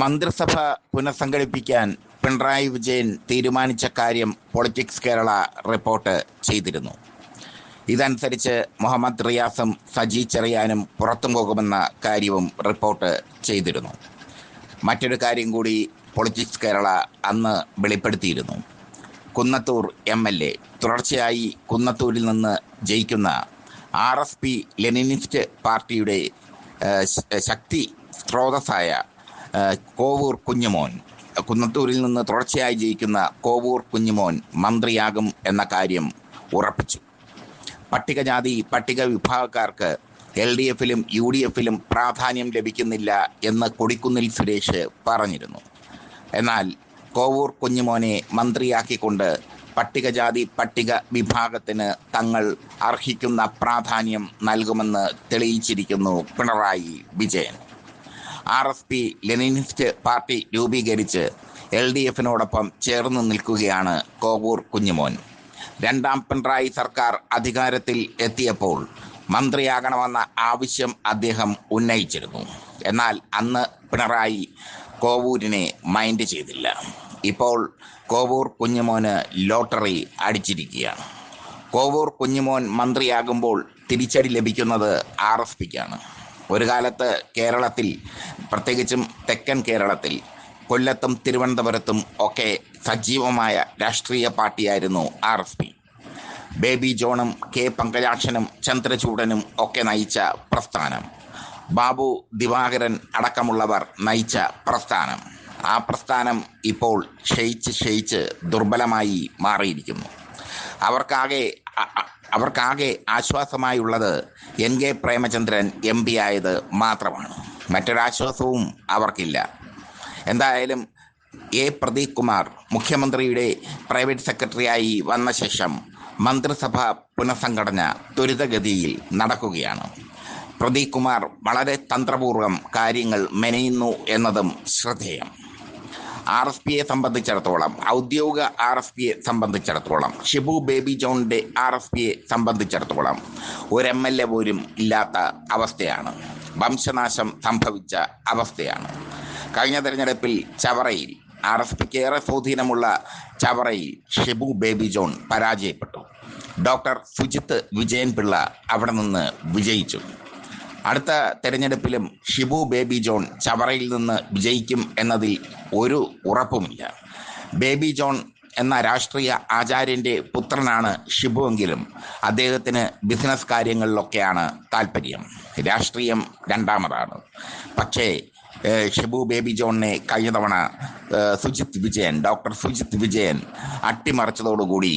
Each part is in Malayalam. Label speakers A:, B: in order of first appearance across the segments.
A: മന്ത്രിസഭ പുനഃസംഘടിപ്പിക്കാൻ പിണറായി വിജയൻ തീരുമാനിച്ച കാര്യം പൊളിറ്റിക്സ് കേരള റിപ്പോർട്ട് ചെയ്തിരുന്നു. ഇതനുസരിച്ച് മുഹമ്മദ് റിയാസും സജി ചെറിയാനും പുറത്തു പോകുമെന്ന കാര്യവും റിപ്പോർട്ട് ചെയ്തിരുന്നു. മറ്റൊരു കാര്യം കൂടി പൊളിറ്റിക്സ് കേരള അന്ന് വെളിപ്പെടുത്തിയിരുന്നു. കുന്നത്തൂർ എം എൽ എ തുടർച്ചയായി കുന്നത്തൂരിൽ നിന്ന് ജയിക്കുന്ന ആർ എസ് പി ലെനിനിസ്റ്റ് പാർട്ടിയുടെ ശക്തി സ്രോതസ്സായ കോവൂർ കുഞ്ഞുമോൻ. കുന്നത്തൂരിൽ നിന്ന് തുടർച്ചയായി ജയിക്കുന്ന കോവൂർ കുഞ്ഞുമോൻ മന്ത്രിയാകും എന്ന കാര്യം ഉറപ്പിച്ചു. പട്ടികജാതി പട്ടിക വിഭാഗക്കാർക്ക് എൽ ഡി എഫിലും യു ഡി എഫിലും പ്രാധാന്യം ലഭിക്കുന്നില്ല എന്ന് കൊടിക്കുന്നിൽ സുരേഷ് പറഞ്ഞിരുന്നു. എന്നാൽ കോവൂർ കുഞ്ഞുമോനെ മന്ത്രിയാക്കിക്കൊണ്ട് പട്ടികജാതി പട്ടിക വിഭാഗത്തിന് തങ്ങൾ അർഹിക്കുന്ന പ്രാധാന്യം നൽകുമെന്ന് തെളിയിച്ചിരിക്കുന്നു Pinarayi Vijayan. R S P Leninist party രൂപീകരിച്ച് എൽ ഡി എഫിനോടൊപ്പം ചേർന്ന് നിൽക്കുകയാണ് കോവൂർ കുഞ്ഞുമോൻ. രണ്ടാം പിണറായി സർക്കാർ അധികാരത്തിൽ എത്തിയപ്പോൾ മന്ത്രിയാകണമെന്ന ആവശ്യം അദ്ദേഹം ഉന്നയിച്ചിരുന്നു. എന്നാൽ അന്ന് പിണറായി കോവൂരിനെ മൈൻഡ് ചെയ്തില്ല. ഇപ്പോൾ കോവൂർ കുഞ്ഞുമോന് ലോട്ടറി അടിച്ചിരിക്കുകയാണ്. കോവൂർ കുഞ്ഞുമോൻ മന്ത്രിയാകുമ്പോൾ തിരിച്ചടി ലഭിക്കുന്നത് ആർ എസ് പിക്കാണ്. ഒരു കാലത്ത് കേരളത്തിൽ പ്രത്യേകിച്ചും തെക്കൻ കേരളത്തിൽ കൊല്ലത്തും തിരുവനന്തപുരത്തും ഒക്കെ സജീവമായ രാഷ്ട്രീയ പാർട്ടിയായിരുന്നു ആർ എസ് പി. ബേബി ജോണും കെ പങ്കജാക്ഷനും ചന്ദ്രചൂഡനും ഒക്കെ നയിച്ച പ്രസ്ഥാനം. ബാബു ദിവാകരൻ അടക്കമുള്ളവർ നയിച്ച പ്രസ്ഥാനം. ആ പ്രസ്ഥാനം ഇപ്പോൾ ക്ഷയിച്ച് ക്ഷയിച്ച് ദുർബലമായി മാറിയിരിക്കുന്നു. അവർക്കാകെ അവർക്കാകെ ആശ്വാസമായുള്ളത് N K Premachandran M P ആയത് മാത്രമാണ്. മറ്റൊരാശ്വാസവും അവർക്കില്ല. എന്തായാലും എ പ്രദീപ് കുമാർ മുഖ്യമന്ത്രിയുടെ പ്രൈവറ്റ് സെക്രട്ടറിയായി വന്ന ശേഷം മന്ത്രിസഭ പുനഃസംഘടന ത്വരിതഗതിയിൽ നടക്കുകയാണ്. പ്രദീപ് കുമാർ വളരെ തന്ത്രപൂർവം കാര്യങ്ങൾ മെനയുന്നു എന്നതും ശ്രദ്ധേയം. ആർ എസ് പിയെ സംബന്ധിച്ചിടത്തോളം ഔദ്യോഗിക ആർ എസ് പിയെ സംബന്ധിച്ചിടത്തോളം ഷിബു ബേബി ജോണിന്റെ ആർ എസ് പിയെ സംബന്ധിച്ചിടത്തോളം ഒരു എം എൽ എ പോലും ഇല്ലാത്ത അവസ്ഥയാണ്. വംശനാശം സംഭവിച്ച അവസ്ഥയാണ്. കഴിഞ്ഞ തെരഞ്ഞെടുപ്പിൽ ചവറയിൽ ആർ എസ് പിക്ക് ഏറെ സ്വാധീനമുള്ള ചവറയിൽ ഷിബു ബേബി ജോൺ പരാജയപ്പെട്ടു. ഡോക്ടർ സുജിത്ത് വിജയൻ പിള്ള അവിടെ നിന്ന് വിജയിച്ചു. അടുത്ത തെരഞ്ഞെടുപ്പിലും ഷിബു ബേബി ജോൺ ചവറയിൽ നിന്ന് വിജയിക്കും എന്നതിൽ ഒരു ഉറപ്പുമില്ല. ബേബി ജോൺ എന്ന രാഷ്ട്രീയ ആചാര്യന്റെ പുത്രനാണ് ഷിബുവെങ്കിലും അദ്ദേഹത്തിന് ബിസിനസ് കാര്യങ്ങളിലൊക്കെയാണ് താല്പര്യം. രാഷ്ട്രീയം രണ്ടാമതാണ്. പക്ഷേ ഷിബു ബേബി ജോണിനെ കഴിഞ്ഞ തവണ സുജിത് വിജയൻ ഡോക്ടർ സുജിത് വിജയൻ അട്ടിമറിച്ചതോടുകൂടി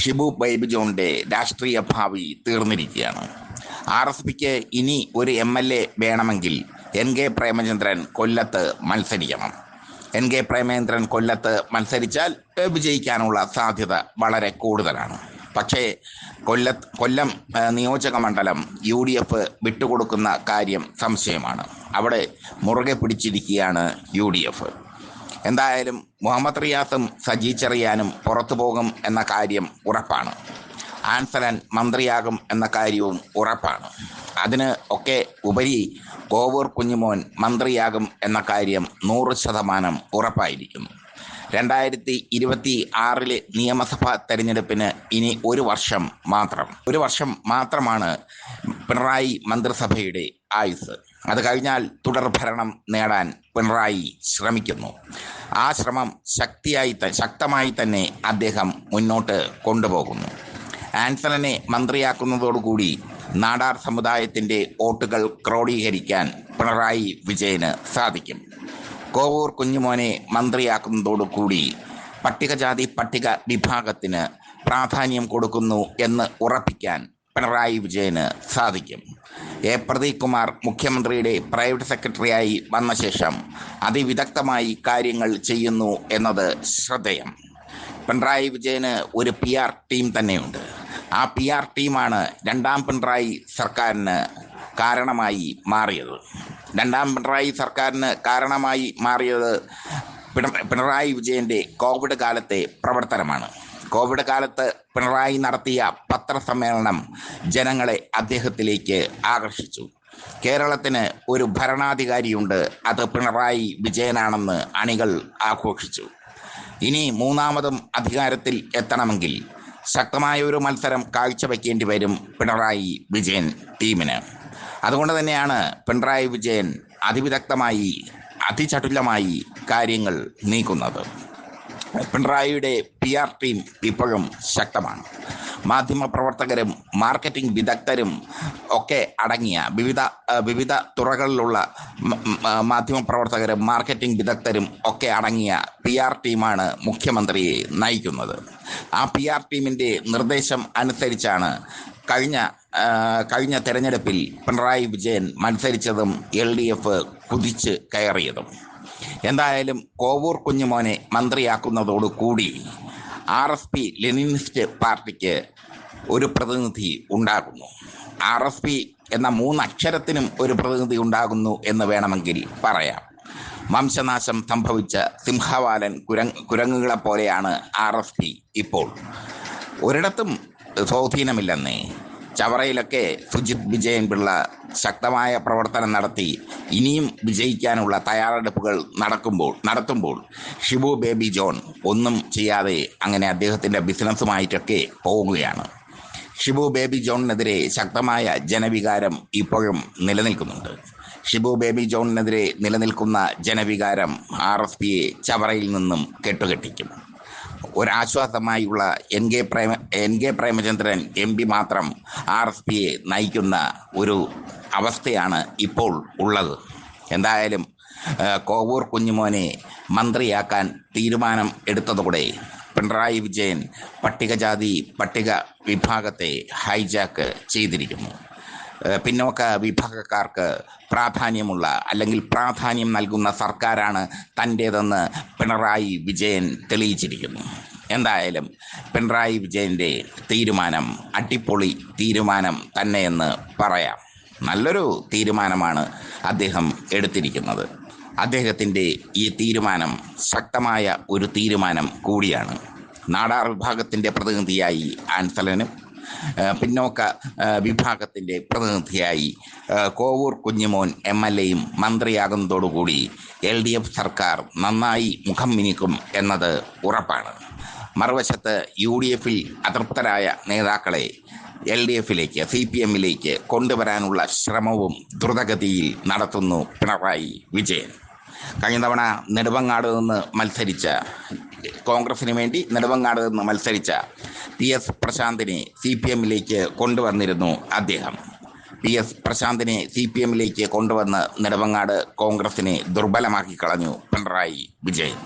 A: ഷിബു ബേബി ജോണിന്റെ രാഷ്ട്രീയ ഭാവി തീർന്നിരിക്കുകയാണ്. ആർ എസ് പിക്ക് ഇനി ഒരു എം എൽ എ വേണമെങ്കിൽ എൻ കെ പ്രേമചന്ദ്രൻ കൊല്ലത്ത് മത്സരിക്കണം. എൻ കെ പ്രേമചന്ദ്രൻ കൊല്ലത്ത് മത്സരിച്ചാൽ വിജയിക്കാനുള്ള സാധ്യത വളരെ കൂടുതലാണ്. പക്ഷേ കൊല്ല കൊല്ലം നിയോജക മണ്ഡലം യു ഡി എഫ് വിട്ടുകൊടുക്കുന്ന കാര്യം സംശയമാണ്. അവിടെ മുറുകെ പിടിച്ചിരിക്കുകയാണ് യു ഡി എഫ്. എന്തായാലും മുഹമ്മദ് റിയാസും സജി ചെറിയാനും പുറത്തു പോകും എന്ന കാര്യം ഉറപ്പാണ്. ആൻസലൻ മന്ത്രിയാകും എന്ന കാര്യവും ഉറപ്പാണ്. അതിന് ഒക്കെ ഉപരി കോവൂർ കുഞ്ഞുമോൻ മന്ത്രിയാകും എന്ന കാര്യം നൂറ് ശതമാനം ഉറപ്പായിരിക്കുന്നു രണ്ടായിരത്തി ഇരുപത്തി ആറിലെ നിയമസഭാ തെരഞ്ഞെടുപ്പിന് ഇനി ഒരു വർഷം മാത്രം. ഒരു വർഷം മാത്രമാണ് പിണറായി മന്ത്രിസഭയുടെ ആയുസ് അത് കഴിഞ്ഞാൽ തുടർ ഭരണം നേടാൻ പിണറായി ശ്രമിക്കുന്നു. ആ ശ്രമം ശക്തിയായി ശക്തമായി തന്നെ അദ്ദേഹം മുന്നോട്ട് കൊണ്ടുപോകുന്നു. ആൻസലനെ മന്ത്രിയാക്കുന്നതോടുകൂടി നാടാർ സമുദായത്തിന്റെ വോട്ടുകൾ ക്രോഡീകരിക്കാൻ പിണറായി വിജയന് സാധിക്കും. കോവൂർ കുഞ്ഞുമോനെ മന്ത്രിയാക്കുന്നതോടുകൂടി പട്ടികജാതി പട്ടിക വിഭാഗത്തിന് പ്രാധാന്യം കൊടുക്കുന്നു എന്ന് ഉറപ്പിക്കാൻ പിണറായി വിജയന് സാധിക്കും. എ. പ്രദീപ് കുമാർ മുഖ്യമന്ത്രിയുടെ പ്രൈവറ്റ് സെക്രട്ടറിയായി വന്ന ശേഷം അതിവിദഗ്ധമായി കാര്യങ്ങൾ ചെയ്യുന്നു എന്നത് ശ്രദ്ധേയം. പിണറായി വിജയന് ഒരു പി ആർ ടീം തന്നെയുണ്ട്. ആ പി ആർ ടീമാണ് രണ്ടാം പിണറായി സർക്കാരിന് കാരണമായി മാറിയത്. രണ്ടാം പിണറായി സർക്കാരിന് കാരണമായി മാറിയത് പിണറായി വിജയന്റെ കോവിഡ് കാലത്തെ പ്രവർത്തനമാണ്. കോവിഡ് കാലത്ത് പിണറായി നടത്തിയ പത്രസമ്മേളനം ജനങ്ങളെ അദ്ദേഹത്തിലേക്ക് ആകർഷിച്ചു. കേരളത്തിന് ഒരു ഭരണാധികാരിയുണ്ട്. അത് പിണറായി വിജയനാണെന്ന് അണികൾ ആഘോഷിച്ചു. ഇനി മൂന്നാമതും അധികാരത്തിൽ എത്തണമെങ്കിൽ ശക്തമായ ഒരു മത്സരം കാഴ്ചവെക്കേണ്ടി വരും പിണറായി വിജയൻ ടീമിന്. അതുകൊണ്ട് തന്നെയാണ് പിണറായി വിജയൻ അതിവിദഗ്ധമായി അതിചടുലമായി കാര്യങ്ങൾ നീക്കുന്നത്. പിണറായിയുടെ പി ആർ ടീം ഇപ്പോഴും ശക്തമാണ്. മാധ്യമപ്രവർത്തകരും മാർക്കറ്റിംഗ് വിദഗ്ധരും ഒക്കെ അടങ്ങിയ വിവിധ വിവിധ തുറകളിലുള്ള മാധ്യമപ്രവർത്തകരും മാർക്കറ്റിംഗ് വിദഗ്ധരും ഒക്കെ അടങ്ങിയ പി ആർ ടീമാണ് മുഖ്യമന്ത്രിയെ നയിക്കുന്നത്. ആ പി ആർ ടീമിന്റെ നിർദ്ദേശം അനുസരിച്ചാണ് കഴിഞ്ഞ കഴിഞ്ഞ തെരഞ്ഞെടുപ്പിൽ പിണറായി വിജയൻ മത്സരിച്ചതും എൽ ഡി എഫ് കുതിച്ച് കയറിയതും. എന്തായാലും കോവൂർ കുഞ്ഞുമോനെ മന്ത്രിയാക്കുന്നതോടുകൂടി ആർ എസ് പി ലെനിനിസ്റ്റ് പാർട്ടിക്ക് ഒരു പ്രതിനിധി ഉണ്ടാകുന്നു. ആർ എസ് പി എന്ന മൂന്നക്ഷരത്തിനും ഒരു പ്രതിനിധി ഉണ്ടാകുന്നു എന്ന് വേണമെങ്കിൽ പറയാം. വംശനാശം സംഭവിച്ച സിംഹവാലൻ കുരങ് കുരങ്ങുകളെ പോലെയാണ് ആർ എസ് പി ഇപ്പോൾ. ഒരിടത്തും സ്വാധീനമില്ലെന്നേ. ചവറയിലൊക്കെ സുജിത് വിജയൻ പിള്ള ശക്തമായ പ്രവർത്തനം നടത്തി. ഇനിയും വിജയിക്കാനുള്ള തയ്യാറെടുപ്പുകൾ നടക്കുമ്പോൾ നടത്തുമ്പോൾ ഷിബു ബേബി ജോൺ ഒന്നും ചെയ്യാതെ അങ്ങനെ അദ്ദേഹത്തിന്റെ ബിസിനസ്സുമായിട്ടൊക്കെ പോവുകയാണ്. ഷിബു ബേബി ജോണിനെതിരെ ശക്തമായ ജനവികാരം ഇപ്പോഴും നിലനിൽക്കുന്നുണ്ട്. ഷിബു ബേബി ജോണിനെതിരെ നിലനിൽക്കുന്ന ജനവികാരം ആർ എസ് പിയെ ചവറയിൽ നിന്നും കെട്ടുകെട്ടിക്കും. ഒരാശ്വാസമായുള്ള N K Prema N K Premachandran M P മാത്രം ആർ എസ് പിയെ നയിക്കുന്ന ഒരു അവസ്ഥയാണ് ഇപ്പോൾ ഉള്ളത്. എന്തായാലും കോവൂർ കുഞ്ഞുമോനെ മന്ത്രിയാക്കാൻ തീരുമാനം എടുത്തതോടെ പിണറായി വിജയൻ പട്ടികജാതി പട്ടിക വിഭാഗത്തെ ഹൈജാക്ക് ചെയ്തിരിക്കുന്നു. പിന്നോക്ക വിഭാഗക്കാർക്ക് പ്രാധാന്യമുള്ള അല്ലെങ്കിൽ പ്രാധാന്യം നൽകുന്ന സർക്കാരാണ് തന്റേതെന്ന് പിണറായി വിജയൻ തെളിയിച്ചിരിക്കുന്നു. എന്തായാലും പിണറായി വിജയന്റെ തീരുമാനം അടിപൊളി തീരുമാനം തന്നെയെന്ന് പറയാം. നല്ലൊരു തീരുമാനമാണ് അദ്ദേഹം എടുത്തിരിക്കുന്നത്. അദ്ദേഹത്തിന്റെ ഈ തീരുമാനം ശക്തമായ ഒരു തീരുമാനം കൂടിയാണ്. നാടാർ വിഭാഗത്തിന്റെ പ്രതിനിധിയായി ആൻസലനും പിന്നോക്ക വിഭാഗത്തിന്റെ പ്രതിനിധിയായി കോവൂർ കുഞ്ഞുമോൻ എം എൽ എയും മന്ത്രിയാകുന്നതോടുകൂടി എൽ ഡി എഫ് സർക്കാർ നന്നായി മുഖം മിനിക്കും എന്നത് ഉറപ്പാണ്. മറുവശത്ത് യു ഡി എഫിൽ അതൃപ്തരായ നേതാക്കളെ എൽ ഡി എഫിലേക്ക് സി പി എമ്മിലേക്ക് കൊണ്ടുവരാനുള്ള ശ്രമവും ദ്രുതഗതിയിൽ നടത്തുന്നു പിണറായി വിജയൻ. കഴിഞ്ഞ തവണ നെടുവങ്ങാട് നിന്ന് മത്സരിച്ച കോൺഗ്രസിന് വേണ്ടി നെടുവങ്ങാട് നിന്ന് മത്സരിച്ച പി എസ് പ്രശാന്തിനെ സി പി എമ്മിലേക്ക് കൊണ്ടുവന്നിരുന്നു അദ്ദേഹം. പി എസ് പ്രശാന്തിനെ സി പി എമ്മിലേക്ക് കൊണ്ടുവന്ന് നെടുമങ്ങാട് കോൺഗ്രസിനെ ദുർബലമാക്കി കളഞ്ഞു പിണറായി വിജയൻ.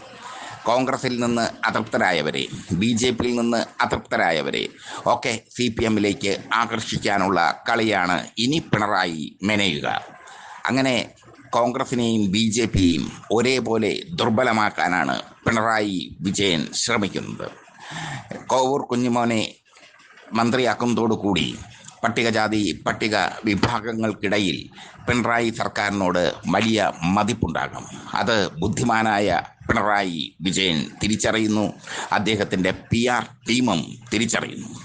A: കോൺഗ്രസിൽ നിന്ന് അതൃപ്തരായവരെ ബി ജെ പിയിൽ നിന്ന് അതൃപ്തരായവരെ ഒക്കെ സി പി എമ്മിലേക്ക് ആകർഷിക്കാനുള്ള കളിയാണ് ഇനി പിണറായി മെനയുക. അങ്ങനെ കോൺഗ്രസിനെയും ബി ജെ പിയെയും ഒരേപോലെ ദുർബലമാക്കാനാണ് പിണറായി വിജയൻ ശ്രമിക്കുന്നത്. കോവൂർ കുഞ്ഞുമോനെ മന്ത്രിയാക്കുന്നതോടുകൂടി പട്ടികജാതി പട്ടിക വിഭാഗങ്ങൾക്കിടയിൽ പിണറായി സർക്കാരിനോട് വലിയ മതിപ്പുണ്ടാകും. അത് ബുദ്ധിമാനായ പിണറായി വിജയൻ തിരിച്ചറിയുന്നു. അദ്ദേഹത്തിന്റെ പി ആർ ടീമും തിരിച്ചറിയുന്നു.